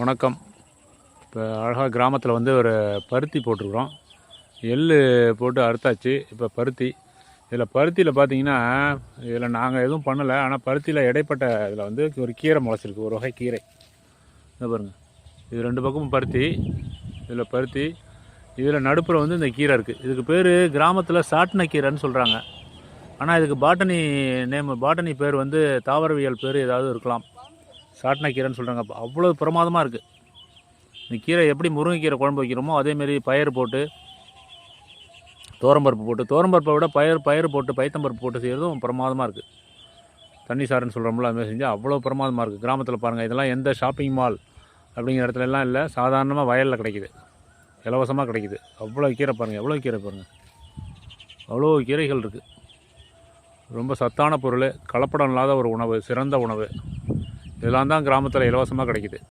வணக்கம். இப்போ அழகாக கிராமத்தில் வந்து ஒரு பருத்தி போட்டிருக்கிறோம். எள் போட்டு அறுத்தாச்சு. இப்போ பருத்தி. இதில் பருத்தியில் பார்த்தீங்கன்னா இதில் நாங்கள் எதுவும் பண்ணலை. ஆனால் பருத்தியில் இடைப்பட்ட இதில் வந்து ஒரு கீரை முளைச்சிருக்கு. ஒரு வகை கீரை. இதை பாருங்கள் இது ரெண்டு பக்கமும் பருத்தி. இதில் பருத்தி. இதில் நடுப்புற வந்து இந்த கீரை இருக்குது இதுக்கு பேர் கிராமத்தில் சாட்டின கீரைன்னு சொல்கிறாங்க ஆனால் இதுக்கு பாட்டனி நேம் பாட்டனி பேர் வந்து தாவரவியல் பேர் ஏதாவது இருக்கலாம். சாட்டின கீரைன்னு சொல்கிறாங்க அப்போ அவ்வளோ பிரமாதமாக இருக்குது இந்த கீரை எப்படி முருங்கைக்கீரை குழம்பு வைக்கிறோமோ அதேமாரி பயிர் போட்டு தோரம்பருப்பு போட்டு தோரம்பருப்பை விட பயிர் பயிர் போட்டு பைத்தம்பருப்பு போட்டு செய்கிறதும் பிரமாதமாக இருக்குது தண்ணி சாருன்னு சொல்கிறோம்ல அதுமாதிரி செஞ்சால் அவ்வளோ பிரமாதமாக இருக்குது கிராமத்தில் பாருங்கள் இதெல்லாம் எந்த ஷாப்பிங் மால் அப்படிங்கிற இடத்துல எல்லாம் இல்லை. சாதாரணமாக வயலில் கிடைக்குது. இலவசமாக கிடைக்குது. அவ்வளோ கீரை பாருங்கள் எவ்வளோ கீரை பாருங்கள் அவ்வளோ கீரைகள் இருக்குது ரொம்ப சத்தான பொருள் கலப்படம் இல்லாத ஒரு உணவு சிறந்த உணவு. இதெல்லாம் தான் கிராமத்தில் இலவசமாக கிடைக்குது.